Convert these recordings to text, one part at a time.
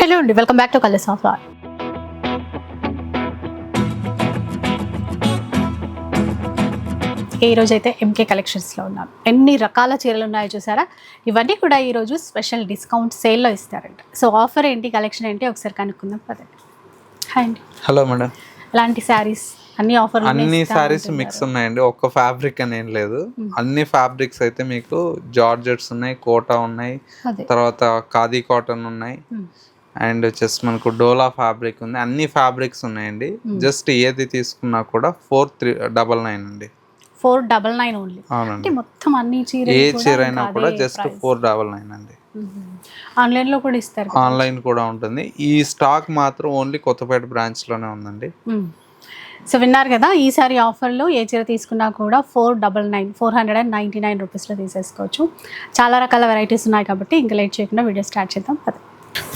Hello అండి welcome back to colours of are ఈ రోజు అయితే ఎంకే కలెక్షన్స్లో ఉన్నాను. ఎన్ని రకాల చీరలు ఉన్నాయో చూసారా? ఇవన్నీ కూడా ఈరోజు స్పెషల్ డిస్కౌంట్ సేల్లో ఇస్తారంట. సో ఆఫర్ ఏంటి కలెక్షన్ ఏంటి ఒకసారి కనుక్కుందాం పదండి. హాయ్ అండి. హలో మేడం ఎలాంటి శారీస్ అన్ని ఆఫర్ అన్ని సారీస్ మిక్స్ ఉన్నాయండి. ఒక్క ఫ్యాబ్రిక్ అని ఏం లేదు. అన్ని ఫ్యాబ్రిక్స్ అయితే మీకు జార్జెట్స్ ఉన్నాయి కోటా ఉన్నాయి. తర్వాత ఖాదీ కాటన్ ఉన్నాయి. Hmm. అండ్ వచ్చేసి మనకు డోలా ఫ్యాబ్రిక్ ఉంది. అన్ని ఫ్యాబ్రిక్స్ ఉన్నాయండి. జస్ట్ ఏది తీసుకున్నా కూడా ఫోర్ త్రీ డబల్ నైన్ అండి. Four double nine only. అంటే మొత్తం అన్ని ఏ చీరలు చీర అయినా కూడా జస్ట్ ఫోర్ డబల్ నైన్ అండి. ఆన్లైన్లో కూడా ఇస్తారు. ఆన్లైన్ కూడా ఉంటుంది. ఈ స్టాక్ మాత్రం ఓన్లీ కొత్తపేట బ్రాంచ్లోనే ఉందండి. సో విన్నారు కదా ఈసారి ఆఫర్లో ఏ చీర తీసుకున్నా కూడా four double nine four hundred and ninety nine రూపీస్లో తీసేసుకోవచ్చు. చాలా రకాల వెరైటీస్ ఉన్నాయి కాబట్టి ఇంకా లేట్ చేయకుండా వీడియో స్టార్ట్ చేద్దాం. పద.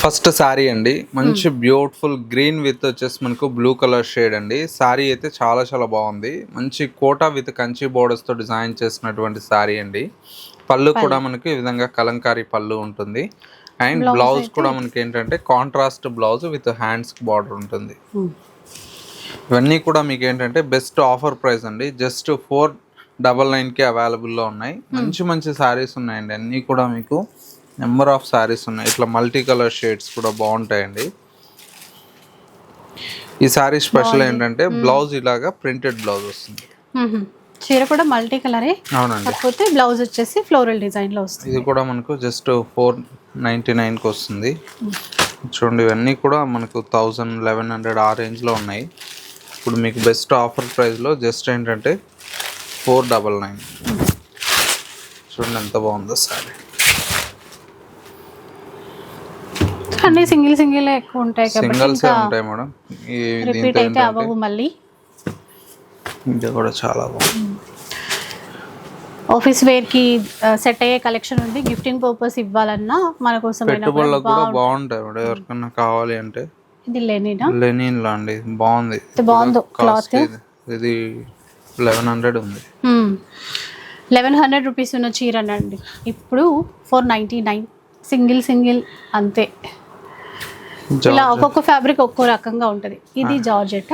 ఫస్ట్ సారీ అండి. మంచి బ్యూటిఫుల్ గ్రీన్ విత్ వచ్చేసి మనకు బ్లూ కలర్ షేడ్ అండి. సారీ అయితే చాలా చాలా బాగుంది. మంచి కోటా విత్ కంచి బోర్డర్స్తో డిజైన్ చేసినటువంటి సారీ అండి. పళ్ళు కూడా మనకి ఈ విధంగా కలంకారీ పళ్ళు ఉంటుంది. అండ్ బ్లౌజ్ కూడా మనకి ఏంటంటే contrast blouse with hands border ఉంటుంది. ఇవన్నీ కూడా మీకు ఏంటంటే బెస్ట్ ఆఫర్ ప్రైస్ అండి. జస్ట్ ఫోర్ డబల్ నైన్కి అవైలబుల్లో ఉన్నాయి. మంచి మంచి శారీస్ ఉన్నాయండి. అన్నీ కూడా మీకు నెంబర్ ఆఫ్ శారీస్ ఉన్నాయి. ఇట్లా మల్టీ కలర్ షేడ్స్ కూడా బాగుంటాయండి. ఈ శారీ స్పెషల్ ఏంటంటే బ్లౌజ్ ఇలాగా ప్రింటెడ్ బ్లౌజ్ వస్తుంది. చీర కూడా మల్టీ కలరే అవునండి. కాకపోతే బ్లౌజ్ వచ్చేసి ఫ్లోరల్ డిజైన్లో వస్తుంది. ఇది కూడా మనకు జస్ట్ ఫోర్ నైంటీ నైన్కి వస్తుంది. చూడండి ఇవన్నీ కూడా మనకు థౌజండ్ లెవెన్ హండ్రెడ్ ఆ రేంజ్లో ఉన్నాయి. ఇప్పుడు మీకు బెస్ట్ ఆఫర్ ప్రైస్లో జస్ట్ ఏంటంటే ఫోర్ డబల్ నైన్ చూడండి ఎంత బాగుందో సారీ అన్ని సింగిల్ సింగిల్ ఎక్కువ ఉంటాయి సింగల్సే ఉంటాయి మేడం. రిపీట్ అయితే అవ్వవు మళ్ళీ. ఇది కూడా చాలా బాగుంది ఆఫీస్ వేర్కి సెట్ అయ్యే కలెక్షన్ ఉంది. గిఫ్టింగ్ పర్పస్ ఇవ్వాలన్నా మన కోసం పెట్టుబడులకు కూడా బాగుంటాయి మేడం. ఎవరికన్నా కావాలి అంటే. ఇది లేనినా? లెనిన్ లా అండి బాగుంది. బాగుందో క్లాత్ ఇది. లెవెన్ హండ్రెడ్ ఉంది. లెవెన్ హండ్రెడ్ రూపీస్ ఉన్న చీరనండి ఇప్పుడు four ninety nine single single అంతే. ఇలా ఒక్కొక్క ఫ్యాబ్రిక్ ఒక్కో రకంగా ఉంటుంది. ఇది జార్జెట్?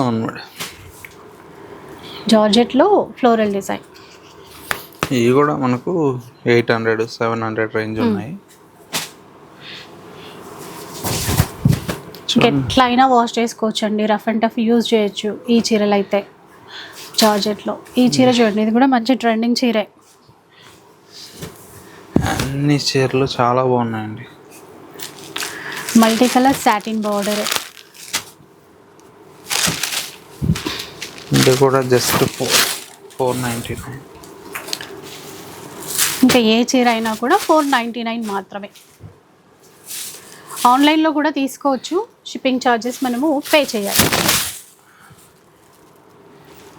అవును మేడం. జార్జెట్లో floral design. ఇవి కూడా మనకు eight hundred seven hundred range ఉన్నాయి. ఎట్లయినా వాష్ చేసుకోవచ్చు అండి రఫ్ అండ్ టఫ్ యూజ్ చేయొచ్చు ఈ చీరలు అయితే జార్జెట్లో. ఈ చీర చూడండి. ఇది కూడా మంచి ట్రెండింగ్ చీరే. అన్ని చీరలు చాలా బాగున్నాయండి. మల్టీ కలర్ సాటిన్ బార్డర్ ఇది కూడా just four four ninety nine ఇంకా ఏ చీర అయినా కూడా ఫోర్ నైంటీ నైన్ మాత్రమే ఆన్లైన్లో కూడా తీసుకోవచ్చు. షిప్పింగ్ ఛార్జెస్ మనము పే చేయాలి.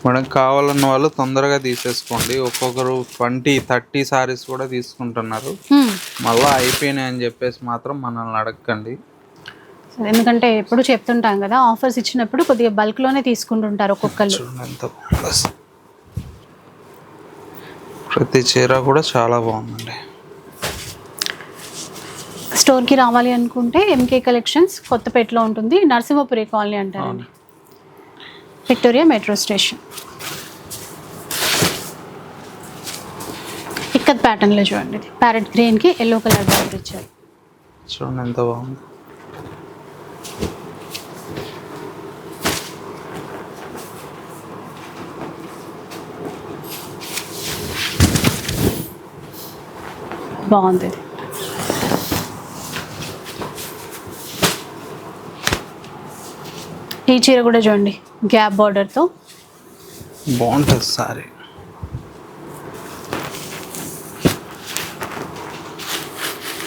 మేడం కావాలన్న వాళ్ళు తొందరగా తీసేసుకోండి. ఒక్కొక్కరు ట్వంటీ థర్టీ సారీస్ కూడా తీసుకుంటున్నారు. Hmm. మళ్ళీ అయిపోయినాయి అని చెప్పేసి మాత్రం మనల్ని అడగండి ఎందుకంటే ఎప్పుడు చెప్తుంటాం కదా ఆఫర్స్ ఇచ్చినప్పుడు కొద్దిగా బల్క్లోనే తీసుకుంటుంటారు చూడండి అసలు. ప్రతి చీర కూడా చాలా బాగుందండి. స్టోర్కి రావాలి అనుకుంటే ఎంకే కలెక్షన్స్ కొత్తపేటలో ఉంటుంది. నరసింహపురి కాలనీ అంటారండి. విక్టోరియా మెట్రో స్టేషన్ ఇక్కత్ ప్యాటర్న్లో చూడండి. ఇది ప్యారెట్ గ్రీన్కి ఎల్లో కలర్ బార్డర్ ఇచ్చారు. చూడండి ఎంత బాగుంది. బాగుంది. ఈ చీర కూడా చూడండి గ్యాప్ బార్డర్తో బాగుంటుంది సారీ.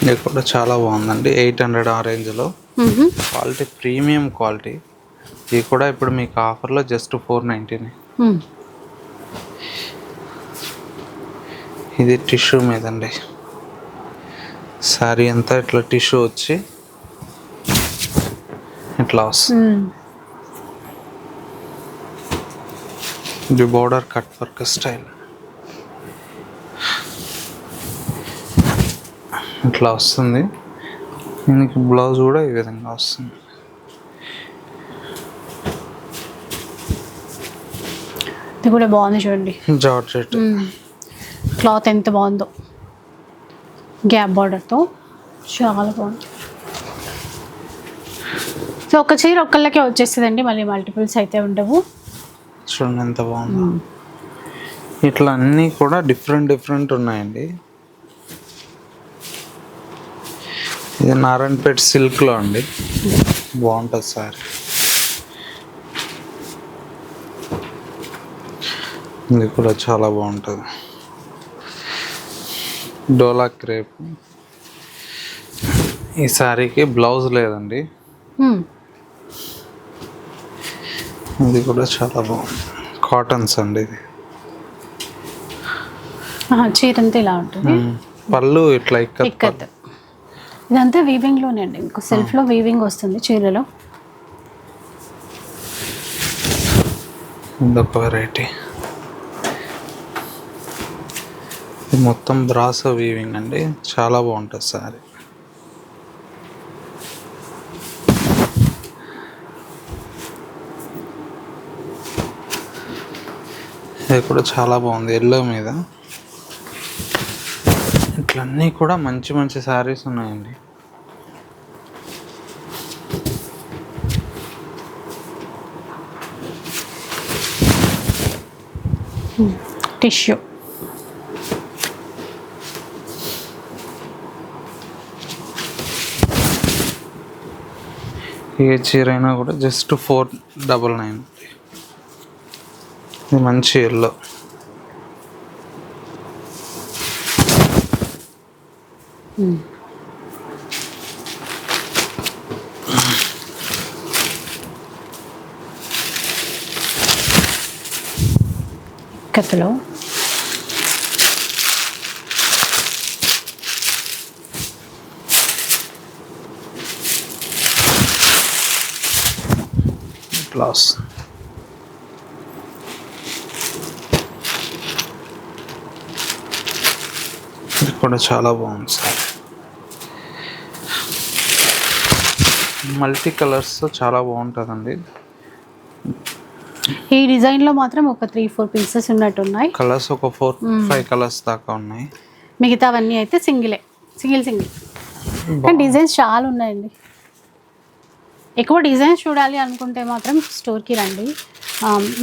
ఇది కూడా చాలా బాగుందండి ఎయిట్ హండ్రెడ్ ఆ రేంజ్లో. Quality premium quality. ఇది కూడా ఇప్పుడు మీకు ఆఫర్లో జస్ట్ ఫోర్ నైంటీనే. ఇది టిష్యూ మీదండి. సారీ అంతా ఇట్లా టిష్యూ వచ్చి ఇట్లా వస్తుంది. ఇది బోర్డర్ కట్ వర్క్ స్టైల్. ఇట్లా వస్తుంది. దీనికి బ్లౌజ్ కూడా ఈ విధంగా వస్తుంది. ఇది కూడా బాగుంది చూడండి. జార్జెట్. క్లాత్ ఎంత బాగుందో. గ్యాప్ బార్డర్తో. చాలా బాగుంది. సో ఒక చీర ఒక్కళ్ళకే వచ్చేస్తుందండి మళ్ళీ మల్టిపుల్స్ అయితే ఉండవు. చూడండి ఎంత బాగుందో. ఇట్లా అన్నీ కూడా డిఫరెంట్ డిఫరెంట్ ఉన్నాయండి. ఇది నారాయణపేట సిల్క్లో అండి. బాగుంటుంది సారీ. ఇది కూడా చాలా బాగుంటుంది. డోలా క్రేప్. ఈ శారీకి బ్లౌజ్ లేదండి. ఇది కూడా చాలా బాగుంది. కాటన్స్ అండి ఇది. ఆహా, చీర అంతా ఇలా ఉంటుంది. పళ్ళు ఇట్లా ఇక్కత్ ఇదంతా వీవింగ్లోనే అండి. మీకు సెల్ఫ్లో వీవింగ్ వస్తుంది చీరలో. ఇదొక వెరైటీ ఇది మొత్తం బ్రాసో వీవింగ్ అండి. చాలా బాగుంటుంది సారీ. ఇది కూడా చాలా బాగుంది ఎల్లో మీద. ఇట్లన్నీ కూడా మంచి మంచి శారీస్ ఉన్నాయండి. Hmm. టిష్యూ ఏ చీర అయినా కూడా జస్ట్ ఫోర్ డబల్ నైన్ ఇది మంచి ఎల్లో కథలో క్లాస్ ఇది కూడా చాలా బాగుంది సార్. మల్టీ కలర్స్తో చాలా బాగుంటుందండి. ఈ డిజైన్లో మాత్రం ఒక త్రీ ఫోర్ పీసెస్ ఉన్నట్టున్నాయి. కలర్స్ ఒక ఫోర్ ఫైవ్ కలర్స్ దాకా ఉన్నాయి. మిగతావన్నీ అయితే సింగిలే. Single single. కానీ డిజైన్స్ చాలా ఉన్నాయండి. ఎక్కువ డిజైన్స్ చూడాలి అనుకుంటే మాత్రం స్టోర్కి రండి.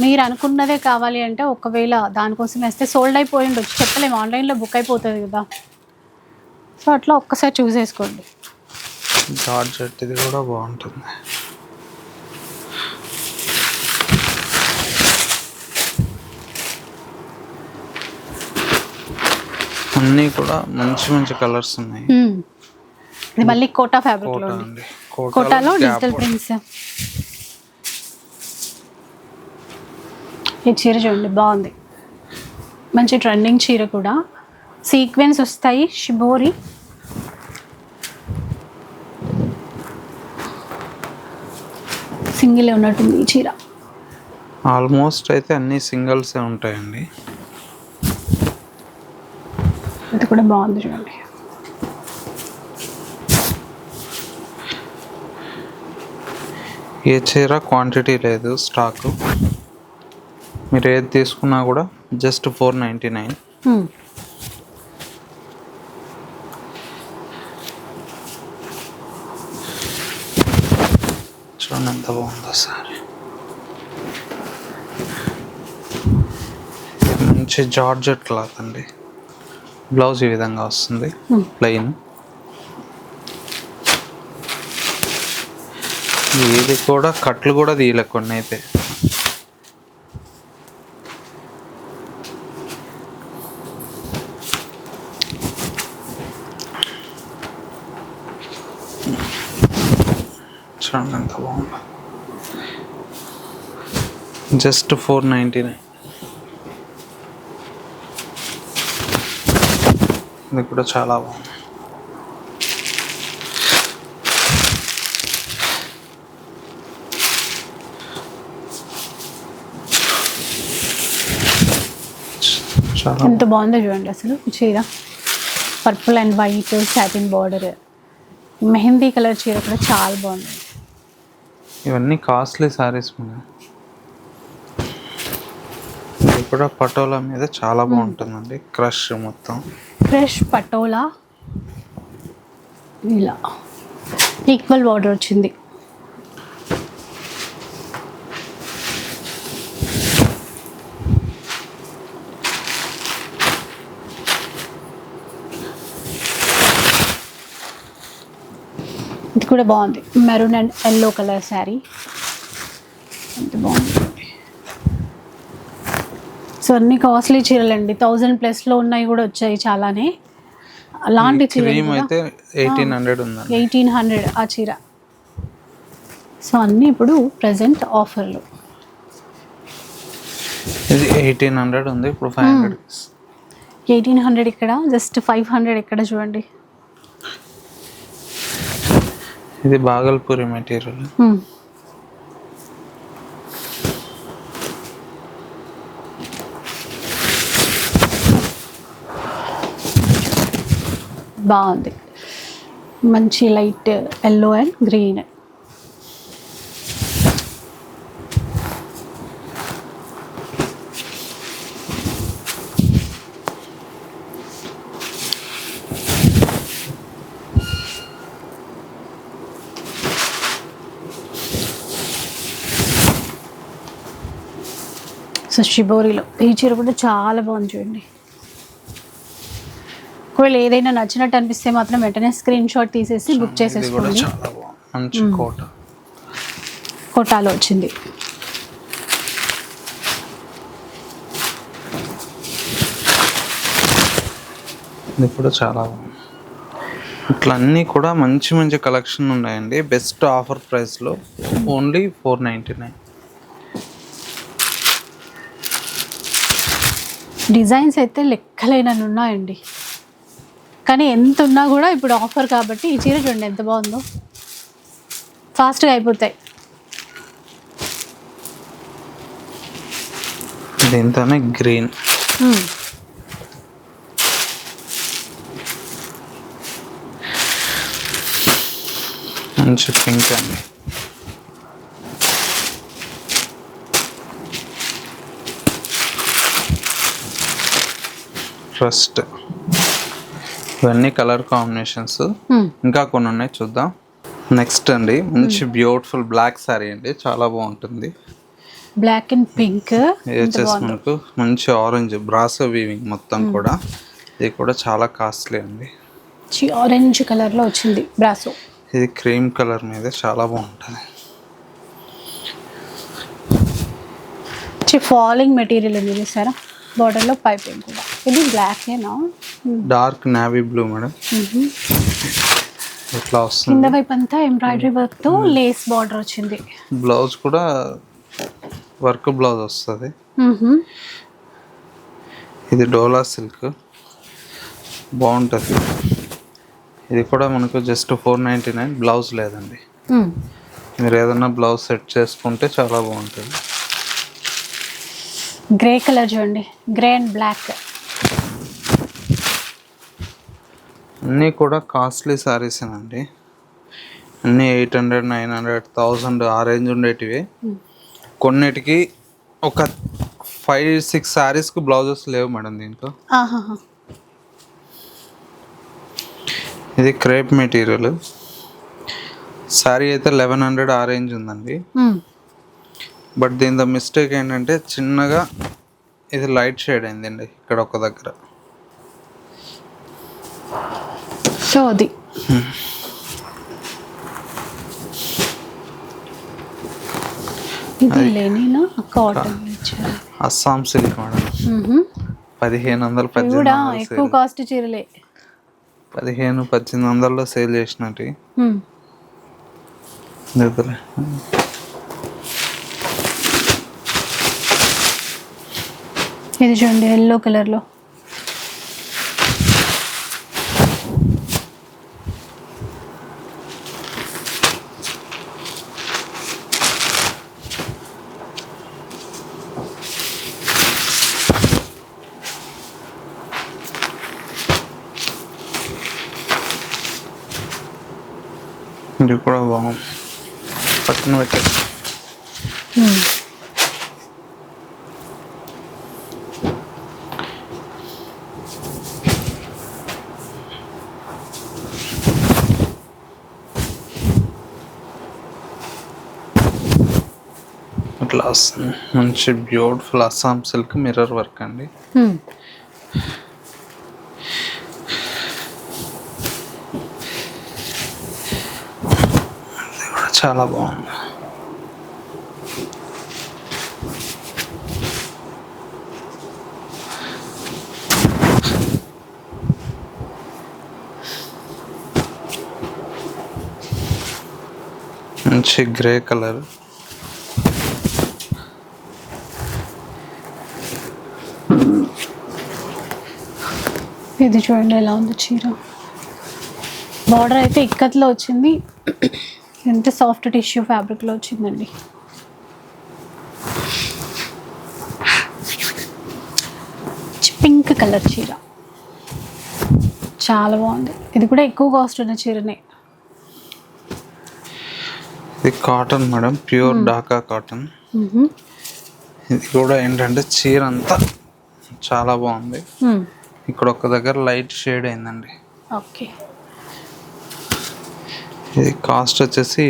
మీరు అనుకున్నదే కావాలి అంటే ఒకవేళ దానికోసం వేస్తే సోల్డ్ అయిపోయి ఉండొచ్చు. చెప్పలేము. ఆన్లైన్లో బుక్ అయిపోతుంది కదా. సో అట్లా ఒక్కసారి చూస్ చేసుకోండి. జార్జెట్ ఇది కూడా బాగుంటుంది. అన్నీ కూడా మంచి మంచి కలర్స్ ఉన్నాయి. ఇది మళ్ళీ కోటా ఫ్యాబ్రిక్లో కోటా ఉంది. కోటాలో డిజిటల్ ప్రింట్స్ ఈ చీర చూడండి బాగుంది. మంచి ట్రెండింగ్ చీర కూడా. సీక్వెన్స్ వస్తాయి షిబోరి సింగిల్ ఉన్నట్టుంది ఈ చీర. ఆల్మోస్ట్ అయితే అన్ని సింగిల్సే ఉంటాయండి. ఇది కూడా బాగుంది చూడండి. ఏ చీర క్వాంటిటీ లేదు స్టాక్ మీరు ఏది తీసుకున్నా కూడా జస్ట్ ఫోర్ నైంటీ నైన్. చూడండి ఎంత బాగుందో సారీ. మంచి జార్జెట్ క్లాత్ అండి. బ్లౌజ్ ఈ విధంగా వస్తుంది Hmm. ప్లెయిన్ అది కూడా కట్లు కూడా తీయలే కొన్ని అయితే. చూడండి ఎంత బాగుంది. Just four ninety nine. ఇది కూడా చాలా బాగుంది. చాలా ఎంత బాగుందో చూడండి అసలు. చీర. Purple and white satin border mehndi colour చీర కూడా చాలా బాగుంది. ఇవన్నీ కాస్ట్లీ సారీస్ ఇది కూడా పటోలా మీద చాలా బాగుంటుందండి. క్రష్ మొత్తం. ఫ్రెష్ పటోలా. ఇలా. ఈక్వల్ బార్డర్ వచ్చింది. ఇది కూడా బాగుంది. Maroon and yellow colour sari ఎంత బాగుంది. సో అన్ని కాస్ట్లీ చీరలండి. థౌజండ్ ప్లస్లో ఉన్నాయి కూడా వచ్చాయి చాలానే. అలాంటి చీరలు అయితే ఎయిటీన్ హండ్రెడ్ ఎయిటీన్ హండ్రెడ్ ఆ చీర. సో అన్నీ ఇప్పుడు ప్రజెంట్ ఆఫర్లు ఇది ఎయిటీన్ హండ్రెడ్ ఉంది. ఇప్పుడు ఫైవ్ హండ్రెడ్ ఎయిటీన్ హండ్రెడ్ ఇక్కడ జస్ట్ ఫైవ్ హండ్రెడ్ ఇక్కడ చూడండి. ఇది బాగల్పూరి మెటీరియల్ బాగుంది. మంచి లైట్ ఎల్లో అండ్ గ్రీన్ షిబోరిలో ఈ చీర కూడా చాలా బాగుంది చూడండి. ఒకవేళ ఏదైనా నచ్చినట్టు అనిపిస్తే మాత్రం వెంటనే స్క్రీన్ షాట్ తీసేసి బుక్ చేసేసుకోండి. కోటాలో వచ్చింది. చాలా ఇట్లా అన్నీ కూడా మంచి మంచి కలెక్షన్ ఉన్నాయండి. బెస్ట్ ఆఫర్ ప్రైస్లో only four ninety nine designs అయితే లెక్కలేనని ఉన్నాయండి. కానీ ఎంత ఉన్నా కూడా ఇప్పుడు ఆఫర్ కాబట్టి ఈ చీర చూడండి ఎంత బాగుందో. ఫాస్ట్గా అయిపోతాయి. దీంతోనే గ్రీన్. మంచి పింక్ అండి. ఫస్ట్ ఇవన్నీ కలర్ కాంబినేషన్స్. ఇంకా కొన్ని ఉన్నాయి చూద్దాం. నెక్స్ట్ అండి మంచి బ్యూటిఫుల్ బ్లాక్ సారీ అండి చాలా బాగుంటుంది. Black and pink. వచ్చేసి మనకు మంచి ఆరెంజ్ బ్రాసో వీవింగ్ మొత్తం కూడా. ఇది కూడా చాలా కాస్ట్లీ అండి. ఆరెంజ్ కలర్లో వచ్చింది బ్రాసో. ఇది క్రీమ్ కలర్ మీద చాలా బాగుంటుంది. ఫాలింగ్ మెటీరియల్ ఉంది చూసారా? బార్డర్లో పైపింగ్ కూడా. ఇది బ్లాకేనా డార్క్ నావీ బ్లూ మేడం ఇట్లా కింద వస్తుంది? వైపు అంతా ఎంబ్రాయిడరీ వర్క్తో లేస్ బార్డర్ వచ్చింది. బ్లౌజ్ కూడా వర్క్ బ్లౌజ్ వస్తుంది. ఇది డోలా సిల్క్ బాగుంటుంది. ఇది కూడా మనకు just four ninety nine blouse లేదండి. మ్మ్. మీరు ఏదన్నా బ్లౌజ్ సెట్ చేసుకుంటే చాలా బాగుంటుంది. గ్రే కలర్ చూడండి. గ్రే అండ్ బ్లాక్ అన్నీ కూడా కాస్ట్లీ శారీస్ అండి అన్నీ eight hundred nine hundred thousand ఆ రేంజ్ ఉండేటివి. కొన్నిటికి ఒక ఫైవ్ సిక్స్ శారీస్కి బ్లౌజెస్ లేవు మేడం దీంట్లో. ఇది క్రేప్ మెటీరియల్. శారీ అయితే లెవెన్ హండ్రెడ్ ఆ రేంజ్ ఉందండి. బట్ దీంతో మిస్టేక్ ఏంటంటే చిన్నగా ఇది లైట్ షేడ్ అయిందండి ఇక్కడ ఒక దగ్గర. సో అది ఇది లేనినా కాటన్ ఇచ్చారు. Assam silk madam. పదిహేను వందలు పద్దెనిమిది ఎక్కువ కాస్ట్ చీరలే. పదిహేను పద్దెనిమిది వందల్లో సేల్ చేసినట్టు. ఇది చూడండి ఎల్లో కలర్లో ఇది కూడా బాగుంది పక్కన పెట్టారు ఇట్లా మంచి beautiful Assam silk mirror work అండి Hmm. ఇది కూడా చాలా బాగుంది. మంచి గ్రే కలర్. ఇది చూడండి ఎలా ఉంది చీర. బార్డర్ అయితే ఇక్కత్లో వచ్చింది. ఎంత సాఫ్ట్ టిష్యూ ఫ్యాబ్రిక్లో వచ్చిందండి. పింక్ కలర్ చీర. చాలా బాగుంది. ఇది కూడా ఎక్కువ కాస్ట్ ఉన్న చీరనే. ఇది cotton madam pure Dhaka cotton. ఇది కూడా ఏంటంటే చీర అంతా చాలా బాగుంది. ఇక్కడ ఒక దగ్గర లైట్ షేడ్ అయిందండి. ఓకే. ఇది కాస్ట్ వచ్చేసి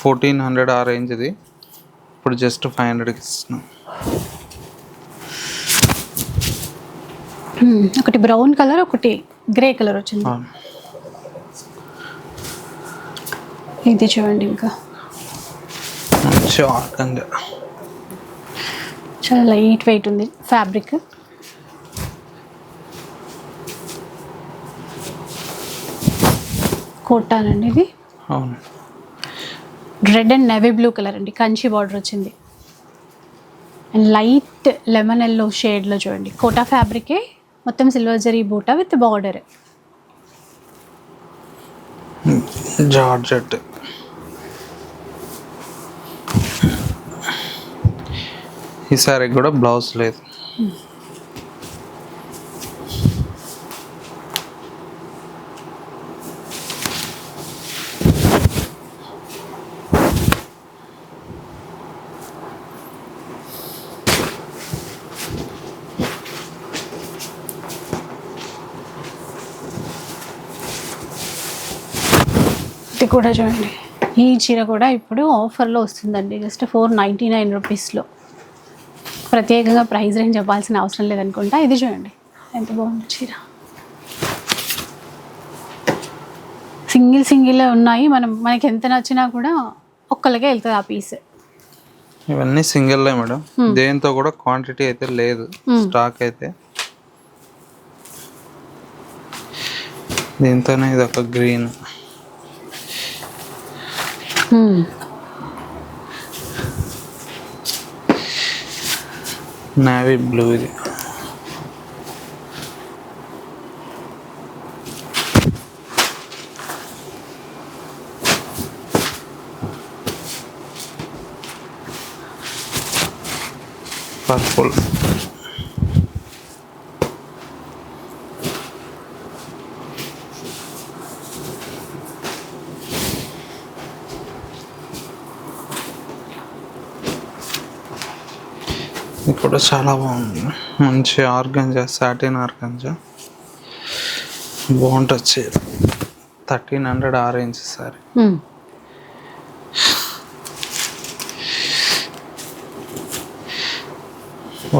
ఫోర్టీన్ హండ్రెడ్ ఆ రేంజ్ ఇది. ఇప్పుడు జస్ట్ ఫైవ్ హండ్రెడ్కి ఇస్తున్నాం. ఒకటి బ్రౌన్ కలర్ ఒకటి గ్రే కలర్ వచ్చింది. ఇది చూడండి ఇంకా. చాలా లైట్ వెయిట్ ఉంది ఫ్యాబ్రిక్. కోటానండి ఇది. అవును. Red and navy blue colour అండి. కంచి బార్డర్ వచ్చింది. అండ్ లైట్ లెమన్ ఎల్లో షేడ్లో చూడండి. కోటా ఫ్యాబ్రికే మొత్తం సిల్వర్ జరీ బూటా విత్ బార్డర్ జార్జెట్. ఈసారి కూడా బ్లౌజ్ లేదు. కూడా చూడండి. ఈ చీర కూడా ఇప్పుడు ఆఫర్లో వస్తుందండి. జస్ట్ ఫోర్ నైంటీ నైన్ రూపీస్లో. ప్రత్యేకంగా ప్రైస్ రేంజ్ చెప్పాల్సిన అవసరం లేదనుకుంటా. ఇది చూడండి. ఎంత బాగుంది చీర. సింగిల్ సింగిల్ ఉన్నాయి. మనం మనకి ఎంత నచ్చినా కూడా ఒక్కళ్ళకే వెళ్తుంది ఆ పీస్. ఇవన్నీ సింగిల్లే మేడం. దేంతో కూడా క్వాంటిటీ అయితే లేదు. స్టాక్ అయితే. దీంతోనే ఇది ఒక గ్రీన్ నావీ బ్లూ ఇది పర్పుల్ కూడా చాలా బాగుంది. మంచి ఆర్గంజా సాటిన్ ఆర్గంజా. బాగుంటుంది చీర thirteen hundred orange sari.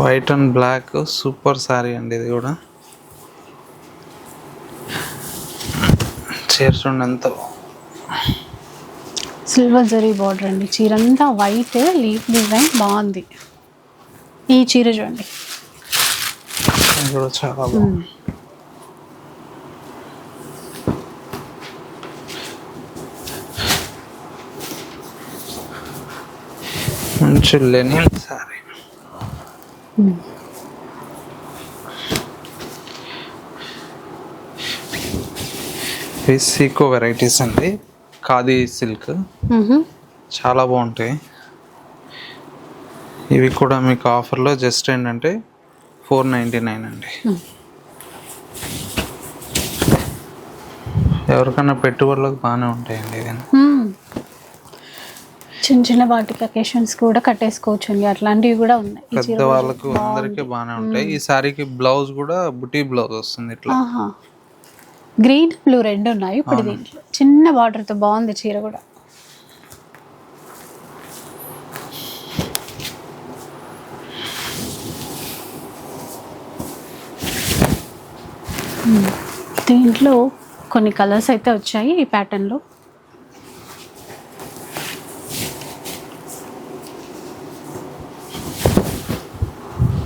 White and black super sari అండి ఇది కూడా. చీర చూడండి ఎంత సిల్వర్ జరీ బార్డర్ అండి. చీర అంతా వైట్ లీఫ్ డిజైన్ బాగుంది. ఈ చీర చూడండి. మంచి లెనిన్ సారీ. ఇవి సీకో వెరైటీస్ అండి. ఖాదీ సిల్క్. చాలా బాగుంటాయి. ఇవి కూడా మీకు ఆఫర్లో జస్ట్ ఏంటంటే ఫోర్ నైంటీ నైన్ అండి. Hmm. ఎవరికన్నా పెట్టుబడులకు బాగానే ఉంటాయండి ఇది మ్మ్. చిన్న చిన్న వాటికి అకేషన్స్ కూడా కట్టేసుకోవచ్చు అండి అట్లాంటివి కూడా ఉన్నాయి. పెద్ద వాళ్ళకు అందరికి బాగానే ఉంటాయి. ఈ సారీకి బ్లౌజ్ కూడా బుటీ బ్లౌజ్ వస్తుంది ఇట్లా. గ్రీన్ బ్లూ రెండు ఉన్నాయి. ఇప్పుడు దీంట్లో చిన్న border తో బాగుంది చీర కూడా. దీంట్లో కొన్ని కలర్స్ అయితే వచ్చాయి ఈ ప్యాటర్న్లో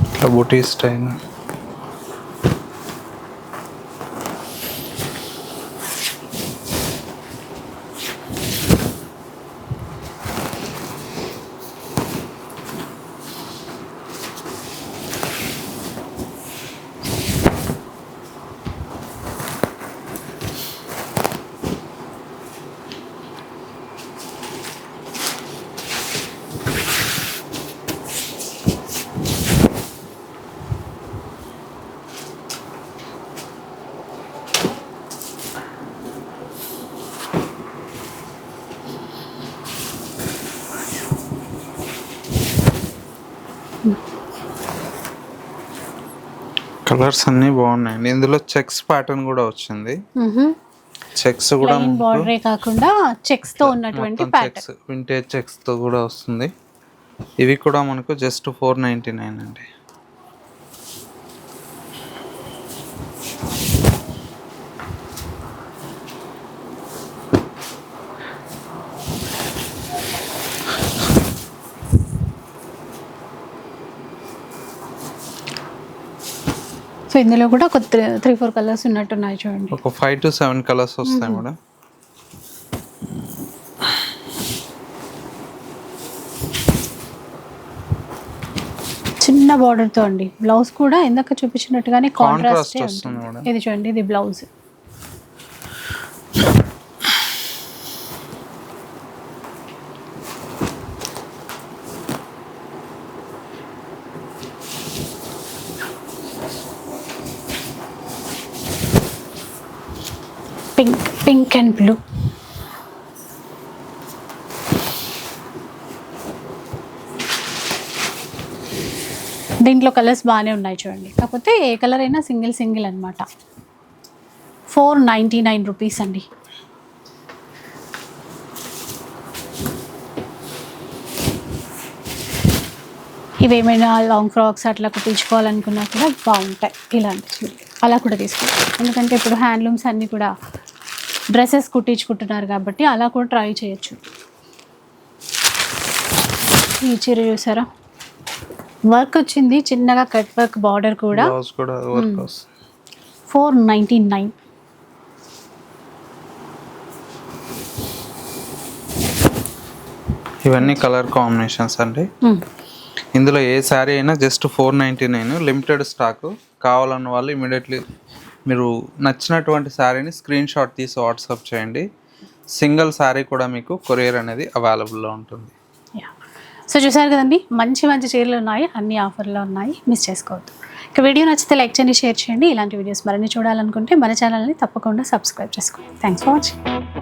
ఇట్లా బుటీ కలర్స్ అన్నీ బాగున్నాయండి. ఇందులో చెక్స్ ప్యాటర్న్ కూడా వచ్చింది. చెక్స్ కూడా బార్డరే కాకుండా చెక్స్తో ఉన్నటువంటి ప్యాటర్న్ చెక్స్ వింటేజ్ చెక్స్తో కూడా వస్తుంది. ఇవి కూడా మనకు జస్ట్ ఫోర్ నైంటీ నైన్ అండి. ఇందులో కూడా ఒక త్రీ ఫోర్ కలర్స్ ఉన్నట్టున్నాయి చూడండి. ఒక ఫైవ్ టు సెవెన్ కలర్స్ వస్తాయి మేడం. చిన్న border తో అండి. బ్లౌజ్ కూడా ఇందాక చూపించినట్టుగానే కాంట్రాస్ట్ ఇది చూడండి ఇది blouse pink pink and blue. దీంట్లో కలర్స్ బాగానే ఉన్నాయి చూడండి. కాకపోతే ఏ కలర్ అయినా సింగిల్ సింగిల్ అనమాట ఫోర్ నైంటీ నైన్ రూపీస్ అండి. ఇవేమైనా లాంగ్ ఫ్రాక్స్ అట్లా కుట్టించుకోవాలనుకున్నా కూడా బాగుంటాయి. ఇలాంటి అలా కూడా తీసుకోవాలి ఎందుకంటే ఇప్పుడు హ్యాండ్లూమ్స్ అన్నీ కూడా డ్రెస్సెస్ కుట్టించుకుంటున్నారు కాబట్టి అలా కూడా ట్రై చేయొచ్చు. ఈ చీర చూసారా? వర్క్ వచ్చింది చిన్నగా కట్ వర్క్ బార్డర్ కూడా. ఫోర్ నైంటీ నైన్ ఇవన్నీ కలర్ కాంబినేషన్స్ అండి. ఇందులో ఏ శారీ అయినా just four ninety nine limited stock కావాలన్న వాళ్ళు ఇమీడియట్లీ మీరు నచ్చినటువంటి శారీని స్క్రీన్ షాట్ తీసి వాట్సాప్ చేయండి. సింగిల్ శారీ కూడా మీకు కొరియర్ అనేది అవైలబుల్లో ఉంటుంది. సో చూసారు కదండి మంచి మంచి చీరలు ఉన్నాయి అన్ని ఆఫర్లో ఉన్నాయి. మిస్ చేసుకోవద్దు. ఇక వీడియో నచ్చితే లైక్ చేయండి షేర్ చేయండి. ఇలాంటి వీడియోస్ మరిన్ని చూడాలనుకుంటే మన ఛానల్ని తప్పకుండా సబ్స్క్రైబ్ చేసుకోండి. Thanks for watching